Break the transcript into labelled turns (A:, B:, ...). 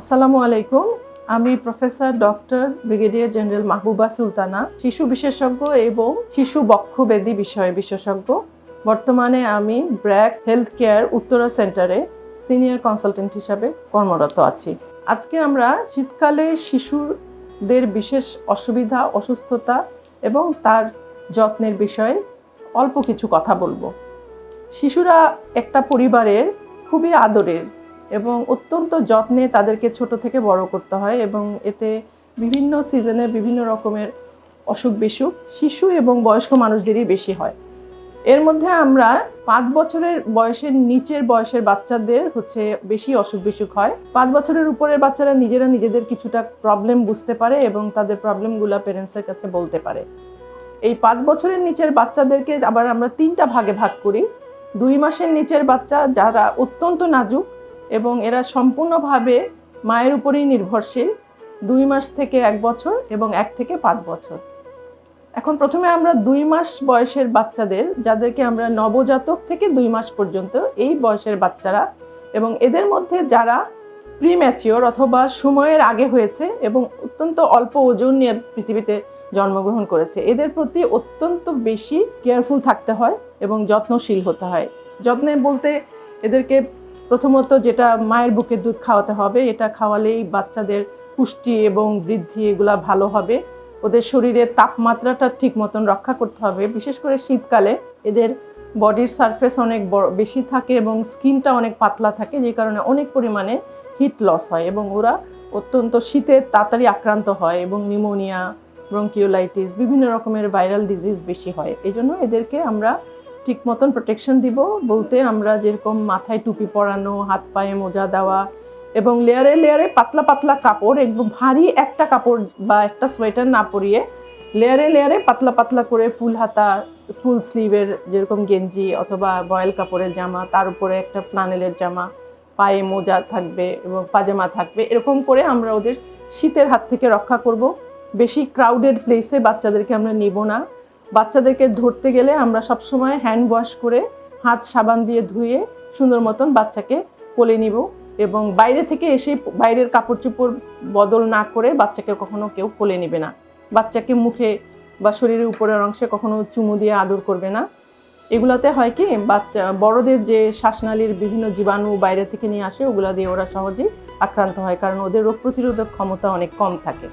A: আসসালামু আলাইকুম। আমি professor doctor brigadier general Mahbuba Sultana, শিশু বিশেষজ্ঞ এবং শিশু বক্ষব্যাধি বিষয়ে বিশেষজ্ঞ। বর্তমানে আমি ব্র্যাক হেলথ কেয়ার উত্তরা সেন্টারে সিনিয়র কনসালটেন্ট হিসাবে কর্মরত আছি। আজকে আমরা শীতকালে শিশুদের বিশেষ অসুবিধা, অসুস্থতা এবং তার যত্নের বিষয়ে অল্প কিছু কথা বলব। শিশুরা একটা পরিবারের খুবই আদরের এবং অত্যন্ত যত্নে তাদেরকে ছোট থেকে বড় করতে হয় এবং এতে বিভিন্ন সিজনে বিভিন্ন রকমের অসুখ বিসুখ, শিশু এবং বয়স্ক মানুষদেরই বেশি হয়। এর মধ্যে আমরা পাঁচ বছরের বয়সের নিচের বয়সের বাচ্চাদের হচ্ছে বেশি অসুখ বিসুখ হয়। পাঁচ বছরের উপরের বাচ্চারা নিজেরা নিজেদের কিছুটা প্রবলেম বুঝতে পারে এবং তাদের প্রবলেমগুলো প্যারেন্টসের কাছে বলতে পারে। এই পাঁচ বছরের নিচের বাচ্চাদেরকে আবার আমরা তিনটা ভাগে ভাগ করি। দুই মাসের নিচের বাচ্চা যারা অত্যন্ত নাজুক এবং এরা সম্পূর্ণভাবে মায়ের উপরেই নির্ভরশীল দুই মাস থেকে এক বছর এবং এক থেকে পাঁচ বছর। এখন প্রথমে আমরা দুই মাস বয়সের বাচ্চাদের, যাদেরকে আমরা নবজাতক থেকে দুই মাস পর্যন্ত এই বয়সের বাচ্চারা এবং এদের মধ্যে যারা প্রিম্যাচিওর অথবা সময়ের আগে হয়েছে এবং অত্যন্ত অল্প ওজন নিয়ে পৃথিবীতে জন্মগ্রহণ করেছে, এদের প্রতি অত্যন্ত বেশি কেয়ারফুল থাকতে হয় এবং যত্নশীল হতে হয়। যত্নে বলতে এদেরকে প্রথমত যেটা মায়ের বুকের দুধ খাওয়াতে হবে, এটা খাওয়ালেই বাচ্চাদের পুষ্টি এবং বৃদ্ধি এগুলা ভালো হবে। ওদের শরীরের তাপমাত্রাটা ঠিক মতন রক্ষা করতে হবে। বিশেষ করে শীতকালে এদের বডির সারফেস অনেক বেশি থাকে এবং স্কিনটা অনেক পাতলা থাকে, যে কারণে অনেক পরিমাণে হিট লস হয় এবং ওরা অত্যন্ত শীতে তাড়াতাড়ি আক্রান্ত হয় এবং নিউমোনিয়া, ব্রঙ্কিওলাইটিস, বিভিন্ন রকমের ভাইরাল ডিজিজ বেশি হয়। এই জন্য এদেরকে আমরা ঠিক মতন প্রোটেকশন দিব বলতে আমরা যেরকম মাথায় টুপি পরানো, হাত পায়ে মোজা দেওয়া এবং লেয়ারে লেয়ারে পাতলা পাতলা কাপড়, একদম ভারী একটা কাপড় বা একটা সোয়েটার না পরিয়ে লেয়ারে লেয়ারে পাতলা পাতলা করে ফুল হাতা, ফুল স্লিভের যেরকম গেঞ্জি অথবা বয়েল কাপড়ের জামা, তার উপরে একটা ফ্লানেলের জামা, পায়ে মোজা থাকবে এবং পাজামা থাকবে, এরকম করে আমরা ওদের শীতের হাত থেকে রক্ষা করব। বেশি ক্রাউডেড প্লেসে বাচ্চাদেরকে আমরা নিব না। বাচ্চাদেরকে ধরতে গেলে আমরা সবসময় হ্যান্ড ওয়াশ করে হাত সাবান দিয়ে ধুয়ে সুন্দর মতন বাচ্চাকে কোলে নিব এবং বাইরে থেকে এসে বাইরের কাপড় চোপড় বদল না করে বাচ্চাকে কখনো কেউ কোলে নেবে না। বাচ্চাকে মুখে বা শরীরের উপরের অংশে কখনো চুমু দিয়ে আদর করবে না। এগুলোতে হয় কি, বাচ্চা, বড়দের যে শ্বাসনালীর বিভিন্ন জীবাণু বাইরে থেকে নিয়ে আসে, ওগুলা দিয়ে ওরা সহজেই আক্রান্ত হয়, কারণ ওদের রোগ প্রতিরোধক ক্ষমতা অনেক কম থাকে।